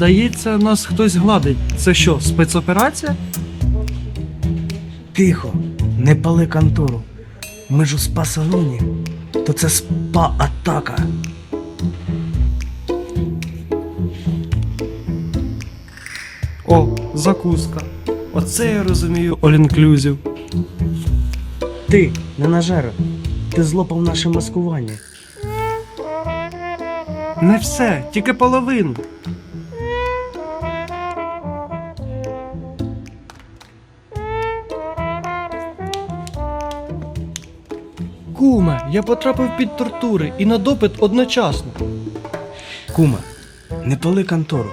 Здається, нас хтось гладить. Це що, спецоперація? Тихо, не пали контору. Ми ж у спа-салоні, то це спа-атака. О, закуска. Оце я розумію all-inclusive. Ти, не нажера, ти злопав наше маскування. Не все, тільки половину. Я потрапив під тортури і на допит одночасно. Кума, не пали контору.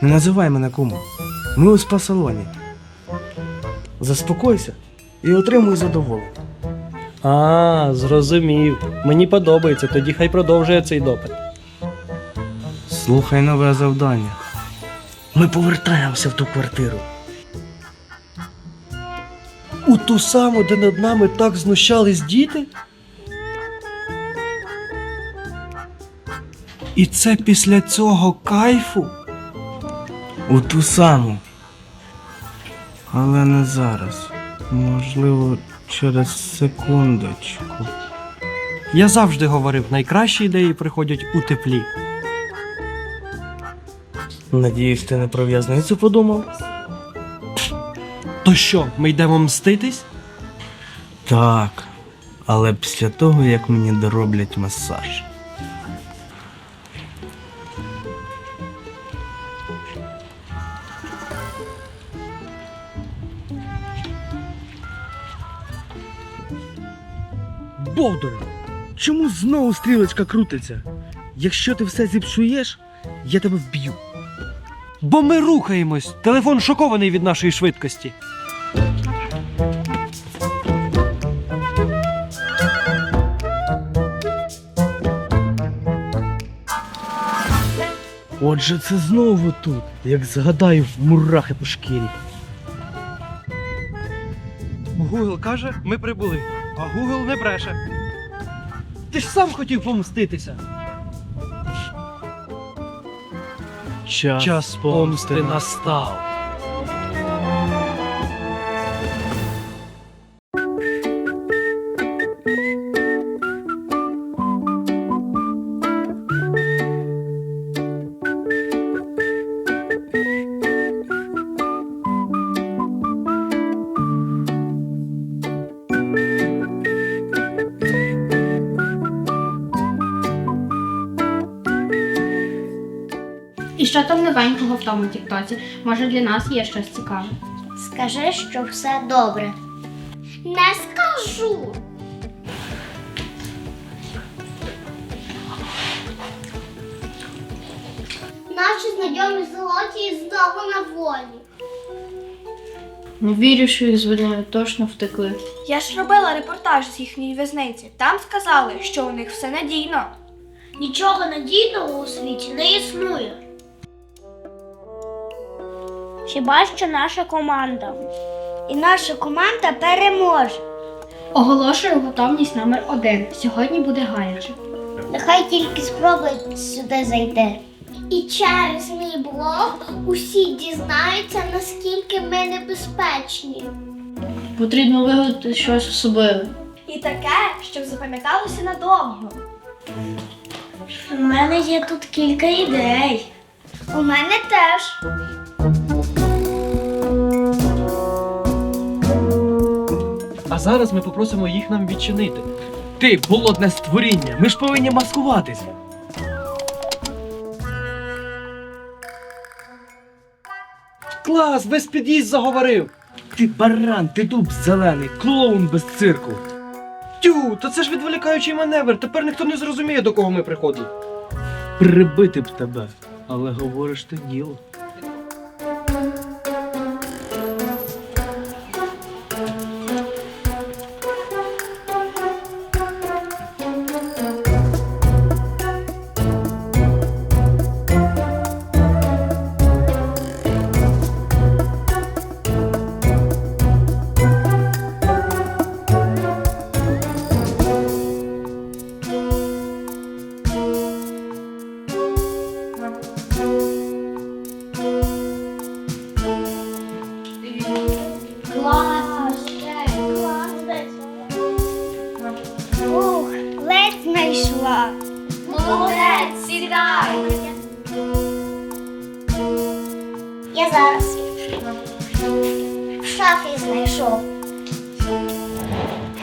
Не називай мене кумом. Ми у спа-салоні. Заспокойся і отримуй задоволення. А, зрозумів. Мені подобається, тоді хай продовжує цей допит. Слухай нове завдання. Ми повертаємося в ту квартиру. У ту саму, де над нами так знущались діти? І це після цього кайфу? У ту саму. Але не зараз. Можливо, через секундочку. Я завжди говорив, найкращі ідеї приходять у теплі. Надіюсь, ти не про в'язницю подумав? То що, ми йдемо мститись? Так. Але після того, як мені дороблять масаж. Бовдуре, чому знову стрілочка крутиться? Якщо ти все зіпсуєш, я тебе вб'ю. Бо ми рухаємось. Телефон шокований від нашої швидкості. Отже, це знову тут, як згадаю, мурахи по шкірі. Гугл каже, ми прибули, а Гугл не бреше. Ти ж сам хотів помститися. Час, Час помсти настав. І що там новенького в тому тіктоці? Може для нас є щось цікаве. Скажи, що все добре. Не скажу. Наші знайомі золоті знову на волі. Не вірю, що їх звільняють, точно втекли. Я ж робила репортаж з їхньої в'язниці. Там сказали, що у них все надійно. Нічого надійного у світі не існує. Хіба що наша команда. І наша команда переможе. Оголошую готовність номер один. Сьогодні буде гаряче. Нехай тільки спробує сюди зайти. І через мій блог усі дізнаються, наскільки ми небезпечні. Потрібно вигадати щось особливе. І таке, щоб запам'яталося надовго. У мене є тут кілька ідей. У мене теж. Зараз ми попросимо їх нам відчинити. Ти, болотне створіння, ми ж повинні маскуватись. Клас, без під'їзд заговорив. Ти баран, ти дуб зелений, клоун без цирку. Тю, то це ж відволікаючий маневр. Тепер ніхто не зрозуміє, до кого ми приходили. Прибити б тебе, але говориш ти діло. Клас! Ух, ледь знайшла. Молодець, сідай. Я зараз в шафі знайшов.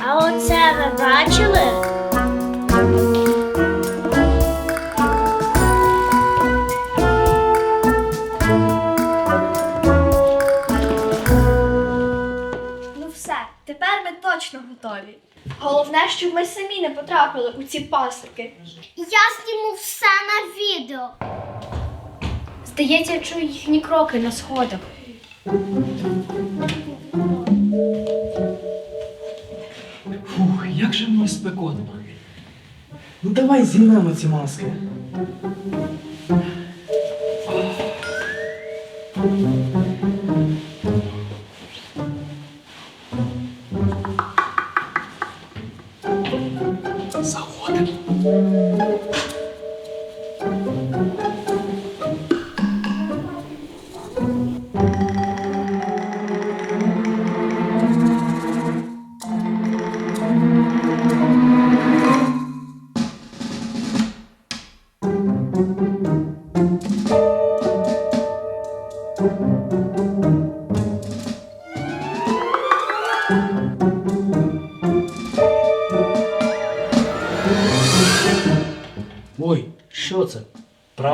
А оце ви бачили? Точно готові. Головне, щоб ми самі не потрапили у ці пасики. Я зніму все на відео. Здається, я чую їхні кроки на сходах. Фух, як же воно спекотно. Ну давай знімемо ці маски.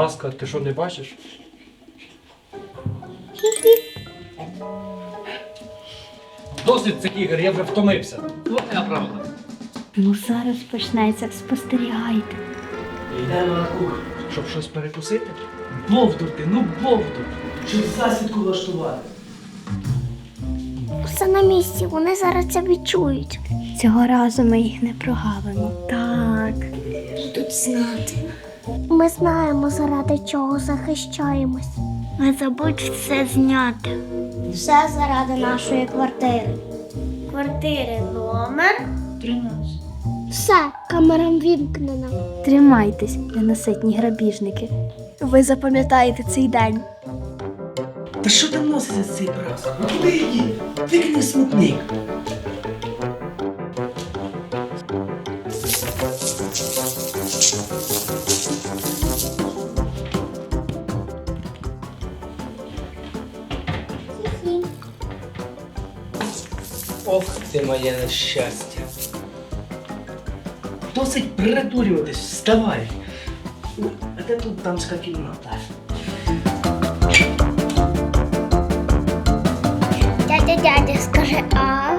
Праска, ти що не бачиш? Досить цих ігор, я вже втомився. Твоя правда. Ну зараз почнеться, спостерігайте. Йдемо на кухню. Щоб щось перекусити? Бовдур ти, ну бовдур. Щоб засідку влаштувати. Все на місці, вони зараз це відчують. Цього разу ми їх не прогавимо. Так. Будуть знати. Ми знаємо, заради чого захищаємось. Не забудь все зняти. Все заради нашої квартири. Квартири номер 13. Все, камера вімкнена. Тримайтесь, ненаситні грабіжники. Ви запам'ятаєте цей день. Та що там носиться цей прас? Ну куди в моє нещастя. Досить притурюватись, вставай. А де тут дамська кімната? Дядя, дядя, скажи а.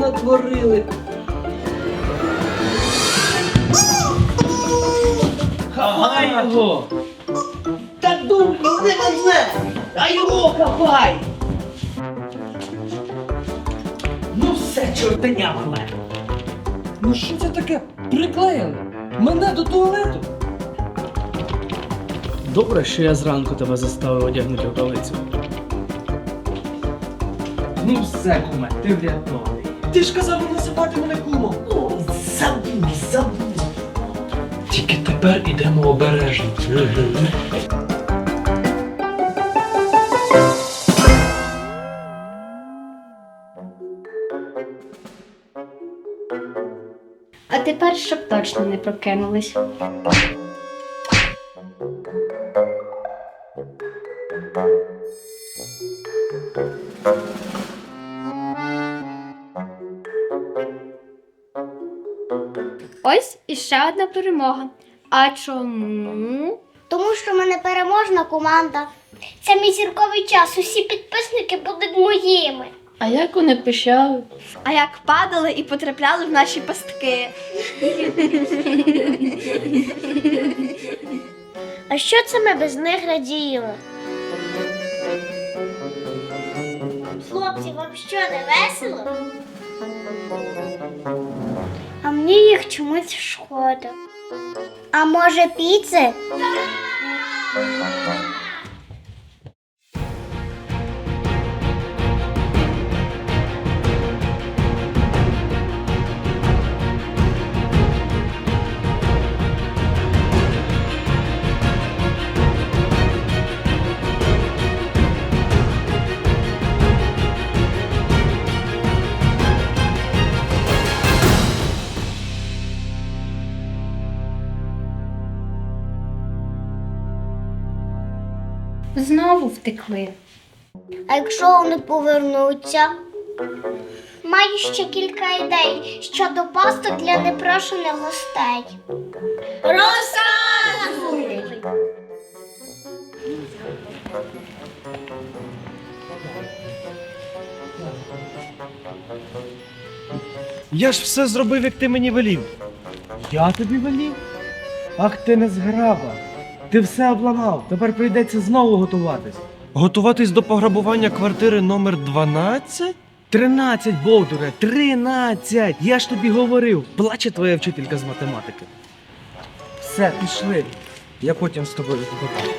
Натворили? Хапай його! Та думай, не мене! А його хапай! Ну все, чортеня мале! Ну що це таке? Приклеїли? Мене до туалету? Добре, що я зранку тебе заставив одягнути рукавицю. Ну все, куме, ти врятований. Ти ж казав не називати мене кумо. Забудь, забудь. Тільки тепер ідемо обережно. А тепер щоб точно не прокинулись. Thank you. Іще одна перемога. А чому? Тому що ми не переможна команда. Це мій зірковий час. Усі підписники будуть моїми. А як вони пищали? А як падали і потрапляли в наші пастки. А що це ми без них радіємо? Хлопці, вам що не весело? А мені їх чомусь шкода. А може піци? Знову втекли. А якщо вони повернуться? Маю ще кілька ідей щодо пасток для непрошених гостей. Розказуй! Я ж все зробив, як ти мені велів. Я тобі велів? Ах ти не зграба. Ти все обламав. Тепер прийдеться знову готуватись. Готуватись до пограбування квартири номер 12? Тринадцять, Бовдуре, тринадцять! Я ж тобі говорив, плаче твоя вчителька з математики. Все, пішли. Я потім з тобою поговорю.